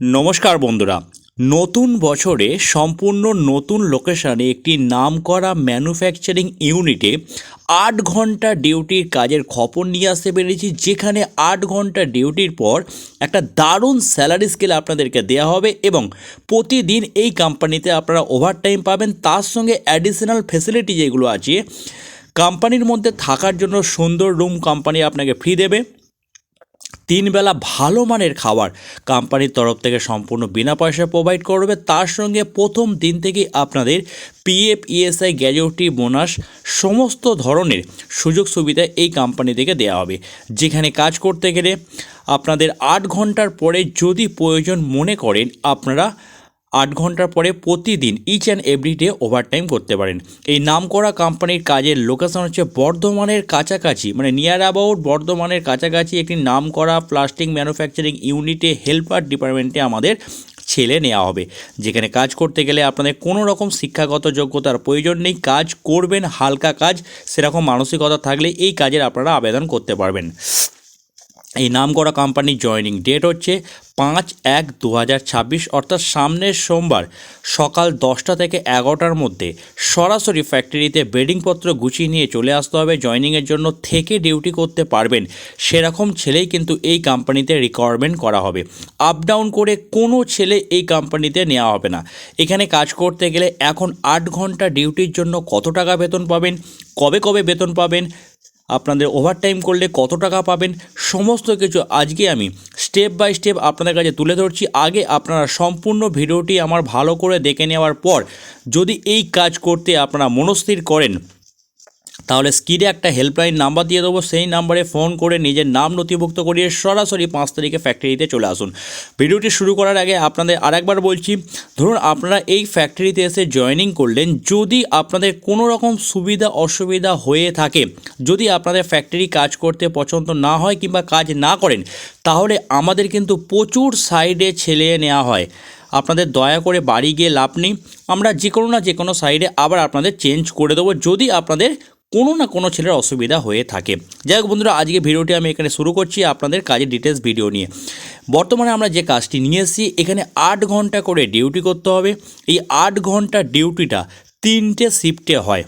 নমস্কার বন্ধুরা। নতুন বছরে সম্পূর্ণ নতুন লোকেশনে একটি নাম করা ম্যানুফ্যাকচারিং ইউনিটে আট ঘণ্টা ডিউটির কাজের খবর নিয়ে আসতে পেরেছি, যেখানে আট ঘণ্টা ডিউটির পর একটা দারুণ স্যালারি স্কেল আপনাদেরকে দেওয়া হবে এবং প্রতিদিন এই কোম্পানিতে আপনারা ওভারটাইম পাবেন। তার সঙ্গে অ্যাডিশনাল ফেসিলিটি যেগুলো আছে কোম্পানির মধ্যে থাকার জন্য সুন্দর রুম কোম্পানি আপনাকে ফ্রি দেবে। তিন বেলা ভালো মানের খাবার। কোম্পানির তরফ থেকে সম্পূর্ণ বিনা পয়সায় প্রোভাইড করবে। তার সঙ্গে প্রথম দিন থেকেই আপনাদের পিএফ ইএসআই গ্যাজুটি বোনাস, সমস্ত ধরনের সুযোগ সুবিধা এই কোম্পানি থেকে দেওয়া হবে। যেখানে কাজ করতে গেলে আপনাদের আট ঘণ্টার পরে যদি প্রয়োজন মনে করেন, আপনারা আট ঘণ্টার পরে প্রতিদিন each and every day overtime করতে পারেন। এই নাম করা কোম্পানির কাজের লোকেশন হচ্ছে বর্ধমানের কাছাকাছি মানে নিয়ার অ্যাবাউট বর্ধমানের কাছাকাছি একটি নাম করা প্লাস্টিক ম্যানুফ্যাকচারিং ইউনিটে হেল্পার ডিপার্টমেন্টে আমাদের ছেলে নেওয়া হবে। যেখানে কাজ করতে গেলে আপনাদের কোনো রকম শিক্ষাগত যোগ্যতার প্রয়োজন নেই, কাজ করবেন, হালকা কাজ, সেরকম মানসিকতা থাকলে এই কাজের আপনারা আবেদন করতে পারবেন। এই নাম করা কোম্পানির জয়নিং ডেট হচ্ছে পাঁচ এক দু হাজার ছাব্বিশ, অর্থাৎ সামনের সোমবার সকাল দশটা থেকে এগারোটার মধ্যে সরাসরি ফ্যাক্টরিতে বেডিংপত্র গুছিয়ে নিয়ে চলে আসতে হবে। জয়নিংয়ের জন্য থেকে ডিউটি করতে পারবেন। সেরকম ছেলেই কিন্তু এই কোম্পানিতে রিকোয়ারমেন্ট করা হবে। আপ ডাউন করে কোনো ছেলে এই কোম্পানিতে নেওয়া হবে না। এখানে কাজ করতে গেলে এখন আট ঘণ্টা ডিউটির জন্য কত টাকা বেতন পাবেন? কবে কবে বেতন পাবেন? আপনাদের ওভারটাইম করলে কত টাকা পাবেন? সমস্ত কিছু আজকে আমি স্টেপ বাই স্টেপ আপনাদের কাছে তুলে ধরছি। আগে আপনারা সম্পূর্ণ ভিডিওটি আমার ভালো করে দেখে নেওয়ার পর যদি এই কাজ করতে আপনারা মনস্থির করেন তাহলে স্ক্রিনে একটা হেল্পলাইন নাম্বার দিয়ে দেবো। সেই নাম্বারে ফোন করে নিজের নাম নথিভুক্ত করিয়ে সরাসরি পাঁচ তারিখে ফ্যাক্টরিতে চলে আসুন। ভিডিওটি শুরু করার আগে আপনাদের আরেকবার বলছি, ধরুন আপনারা এই ফ্যাক্টরিতে এসে জয়েনিং করলেন, যদি আপনাদের কোনো রকম সুবিধা অসুবিধা হয়ে থাকে, যদি আপনাদের ফ্যাক্টরি কাজ করতে পছন্দ না হয় কিংবা কাজ না করেন, তাহলে আমাদের কিন্তু প্রচুর সাইডে ছেলে নেওয়া হয়। আপনাদের দয়া করে বাড়ি গিয়ে লাভ নেই। আমরা যে কোনো না যে কোনো সাইডে আবার আপনাদের চেঞ্জ করে দেবো। যদি আপনাদের কোনো না কোনো ছেলের অসুবিধা হয়ে থাকে। যাই হোক বন্ধুরা, আজকে ভিডিওটি আমি এখানে শুরু করছি আপনাদের কাজের ডিটেলস ভিডিও নিয়ে। বর্তমানে আমরা যে কাজটি নিয়ে এসেছি, এখানে আট ঘণ্টা করে ডিউটি করতে হবে। এই আট ঘণ্টা ডিউটিটা তিনটে শিফটে হয়।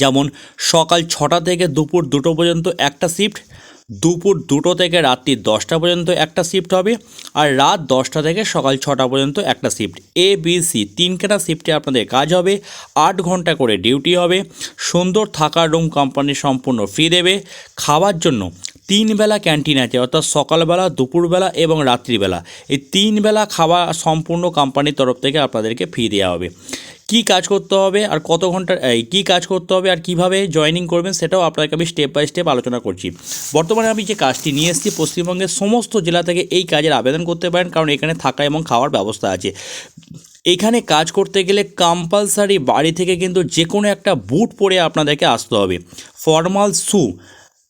যেমন সকাল ছটা থেকে দুপুর দুটো পর্যন্ত একটা শিফট দুপুর দুটো থেকে রাত্রি দশটা পর্যন্ত একটা শিফট হবে আর রাত দশটা থেকে সকাল ছটা পর্যন্ত একটা শিফট এ বি সি তিনখানা শিফটে আপনাদের কাজ হবে, আট ঘণ্টা করে ডিউটি হবে, সুন্দর থাকার রুম কোম্পানি সম্পূর্ণ ফ্রি দেবে, খাওয়ার জন্য তিন বেলা ক্যান্টিন আছে, অর্থাৎ সকালবেলা, দুপুরবেলা এবং রাত্রিবেলা। এই তিন বেলা খাওয়া সম্পূর্ণ কোম্পানির তরফ থেকে আপনাদেরকে ফ্রি দেওয়া হবে। কি কাজ করতে হবে আর কত ঘণ্টা এই, কী কাজ করতে হবে আর কীভাবে জয়েনিং করবেন সেটাও আপনাকে আমি স্টেপ বাই স্টেপ আলোচনা করছি। বর্তমানে আমি যে কাজটি নিয়ে এসেছি, পশ্চিমবঙ্গের সমস্ত জেলা থেকে এই কাজের আবেদন করতে পারেন, কারণ এখানে থাকা এবং খাওয়ার ব্যবস্থা আছে। এখানে কাজ করতে গেলে কম্পালসারি বাড়ি থেকে কিন্তু যে কোনো একটা বুট পরে আপনাদেরকে আসতে হবে। ফর্মাল শু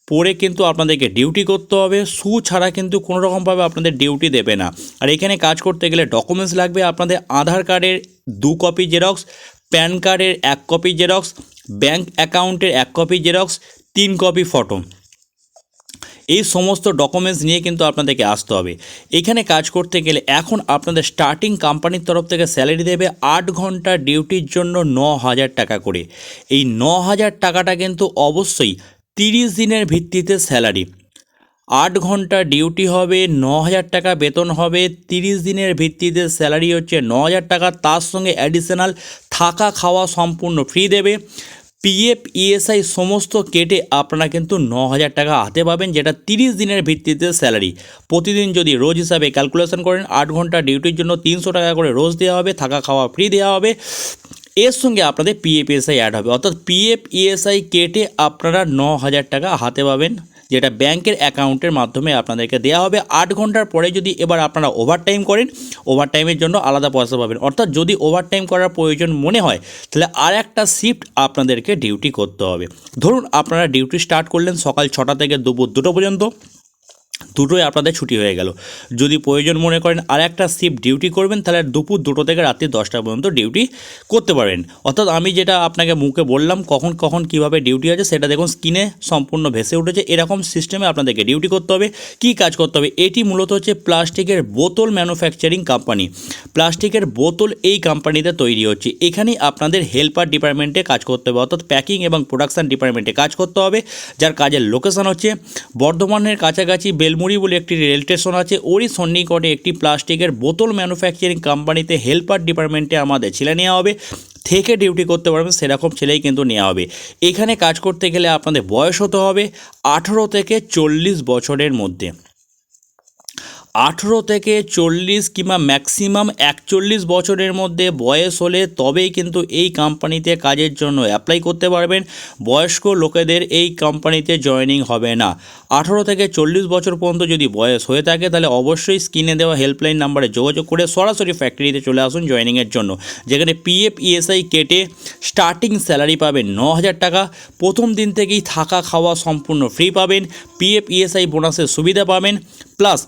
পরে কিন্তু আপনাদেরকে ডিউটি করতে হবে। শু ছাড়া কিন্তু কোনো রকমভাবে আপনাদের ডিউটি দেবে না। আর এখানে কাজ করতে গেলে ডকুমেন্টস লাগবে, আপনাদের আধার কার্ডের দু কপি জেরক্স, প্যান কার্ডের এক কপি জেরক্স, ব্যাংক অ্যাকাউন্টের এক কপি জেরক্স, তিন কপি ফটো। এই সমস্ত ডকুমেন্টস নিয়ে কিন্তু আপনাদেরকে আসতে হবে। এখানে কাজ করতে গেলে এখন আপনাদের স্টার্টিং কোম্পানির তরফ থেকে স্যালারি দেবে আট ঘণ্টা ডিউটির জন্য ন হাজার টাকা করে। এই ন হাজার টাকাটা কিন্তু অবশ্যই তিরিশ দিনের ভিত্তিতে স্যালারি আট ঘণ্টা ডিউটি হবে ন হাজার টাকা বেতন হবে, তিরিশ দিনের ভিত্তিতে স্যালারি হচ্ছে ন হাজার টাকা, তার সঙ্গে অ্যাডিশনাল থাকা খাওয়া সম্পূর্ণ ফ্রি দেবে। পিএফ ইএসআই সমস্ত কেটে আপনারা কিন্তু ন হাজার টাকা হাতে পাবেন, যেটা তিরিশ দিনের ভিত্তিতে স্যালারি। প্রতিদিন যদি রোজ হিসাবে ক্যালকুলেশন করেন, আট ঘণ্টা ডিউটির জন্য তিনশো টাকা করে রোজ দেওয়া হবে, থাকা খাওয়া ফ্রি দেওয়া হবে। এর সঙ্গে আপনাদের পিএফ ইএসআই অ্যাড হবে। অর্থাৎ পিএফ ইএসআই কেটে আপনারা ন হাজার টাকা হাতে পাবেন। যেটা ব্যাংকের অ্যাকাউন্টের মাধ্যমে আপনাদেরকে দেওয়া হবে। আট ঘণ্টার পরে যদি এবার আপনারা ওভারটাইম করেন ওভারটাইমের জন্য আলাদা পয়সা পাবেন। অর্থাৎ যদি ওভারটাইম করার প্রয়োজন মনে হয়, তাহলে আর একটা শিফট আপনাদেরকে ডিউটি করতে হবে। ধরুন আপনারা ডিউটি স্টার্ট করলেন সকাল ছটা থেকে দুপুর দুটো পর্যন্ত। দুটোই আপনাদের ছুটি হয়ে গেল। যদি প্রয়োজন মনে করেন আর একটা শিফট ডিউটি করবেন, তাহলে দুপুর দুটো থেকে রাত্রি দশটা পর্যন্ত ডিউটি করতে পারেন। অর্থাৎ আমি যেটা আপনাকে মুখে বললাম, কখন কখন কীভাবে ডিউটি আছে, সেটা দেখুন স্কিনে সম্পূর্ণ ভেসে উঠেছে। এরকম সিস্টেমে আপনাদেরকে ডিউটি করতে হবে। কী কাজ করতে হবে? এটি মূলত হচ্ছে প্লাস্টিকের বোতল ম্যানুফ্যাকচারিং কোম্পানি প্লাস্টিকের বোতল এই কোম্পানিতে তৈরি হচ্ছে। এখানেই আপনাদের হেল্পার ডিপার্টমেন্টে কাজ করতে হবে। অর্থাৎ প্যাকিং এবং প্রোডাকশন ডিপার্টমেন্টে কাজ করতে হবে। যার কাজের লোকেশান হচ্ছে বর্ধমানের কাছাকাছি বেলমুড়ি বলে একটি রেল স্টেশন আছে। ওরই সন্নিকটে একটি প্লাস্টিকের বোতল ম্যানুফ্যাকচারিং কোম্পানিতে হেল্পার ডিপার্টমেন্টে আমাদের ছেলে নেওয়া হবে। থেকে ডিউটি করতে পারবেন, সেরকম ছেলেই কিন্তু নেওয়া হবে। এখানে কাজ করতে গেলে আপনাদের বয়স হতে হবে আঠেরো থেকে চল্লিশ বছরের মধ্যে। আঠেরো থেকে চল্লিশ কিংবা ম্যাক্সিমাম একচল্লিশ বছরের মধ্যে বয়স হলে তবেই কিন্তু এই কোম্পানিতে কাজের জন্য অ্যাপ্লাই করতে পারবেন। বয়স্ক লোকেদের এই কোম্পানিতে জয়েনিং হবে না। আঠেরো থেকে চল্লিশ বছর পর্যন্ত যদি বয়স হয়ে থাকে, তাহলে অবশ্যই স্ক্রিনে দেওয়া হেল্পলাইন নাম্বারে যোগাযোগ করে সরাসরি ফ্যাক্টরিতে চলে আসুন জয়েনিংয়ের জন্য। যেখানে পিএফ ইএসআই কেটে স্টার্টিং স্যালারি পাবেন ন হাজার টাকা। প্রথম দিন থেকেই থাকা খাওয়া সম্পূর্ণ ফ্রি পাবেন। পিএফ ইএসআই বোনাসের সুবিধা পাবেন। প্লাস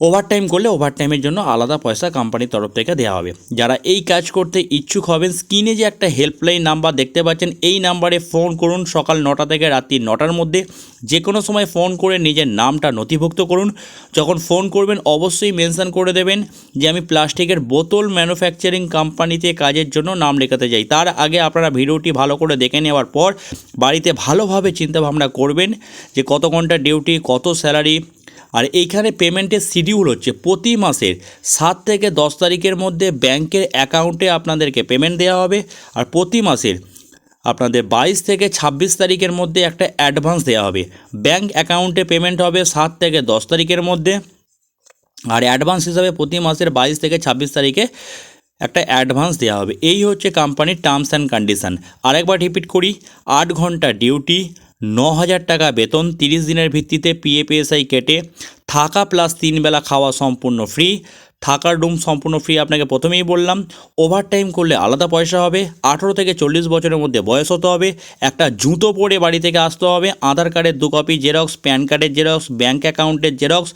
ওভারটাইম করলে ওভারটাইমের জন্য আলাদা পয়সা কোম্পানির তরফ থেকে দেওয়া হবে। যারা এই কাজ করতে ইচ্ছুক হবেন স্ক্রিনে যে একটা হেল্পলাইন নাম্বার দেখতে পাচ্ছেন, এই নাম্বারে ফোন করুন সকাল নটা থেকে রাত্রি নটার মধ্যে। যে কোনো সময় ফোন করে নিজের নামটা নথিভুক্ত করুন। যখন ফোন করবেন, অবশ্যই মেনশন করে দেবেন যে আমি প্লাস্টিকের বোতল ম্যানুফ্যাকচারিং কোম্পানিতে কাজের জন্য নাম লেখাতে যাই তার আগে আপনারা ভিডিওটি ভালো করে দেখে নেওয়ার পর বাড়িতে ভালোভাবে চিন্তাভাবনা করবেন যে কত ঘণ্টা ডিউটি কত স্যালারি আর এইখানে পেমেন্টের শিডিউল হচ্ছে প্রতি মাসের সাত থেকে দশ তারিখের মধ্যে ব্যাংকের অ্যাকাউন্টে আপনাদেরকে পেমেন্ট দেওয়া হবে আর প্রতি মাসের আপনাদের বাইশ থেকে ছাব্বিশ তারিখের মধ্যে একটা অ্যাডভান্স দেওয়া হবে। ব্যাংক অ্যাকাউন্টে পেমেন্ট হবে সাত থেকে দশ তারিখের মধ্যে আর অ্যাডভান্স হিসাবে প্রতি মাসের বাইশ থেকে ছাব্বিশ তারিখে একটা অ্যাডভান্স দেওয়া হবে। এই হচ্ছে কোম্পানির টার্মস অ্যান্ড কন্ডিশান আরেকবার রিপিট করি, আট ঘণ্টা ডিউটি ন হাজার টাকা বেতন, তিরিশ দিনের ভিত্তিতে পিএপিএসআই কেটে থাকা প্লাস তিন বেলা খাওয়া সম্পূর্ণ ফ্রি থাকার রুম সম্পূর্ণ ফ্রি আপনাকে প্রথমেই বললাম। ওভারটাইম করলে আলাদা পয়সা হবে। আঠেরো থেকে চল্লিশ বছরের মধ্যে বয়স হতে হবে। একটা জুতো পরে বাড়ি থেকে আসতে হবে। আধার কার্ডের দু কপি জেরক্স প্যান কার্ডের জেরক্স ব্যাঙ্ক অ্যাকাউন্টের জেরক্স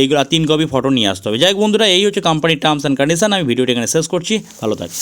এইগুলো তিন কপি ফটো নিয়ে আসতে হবে। যাই বন্ধুরা, এই হচ্ছে কোম্পানির টার্মস অ্যান্ড কন্ডিশন আমি ভিডিওটি এখানে শেষ করছি। ভালো থাকবে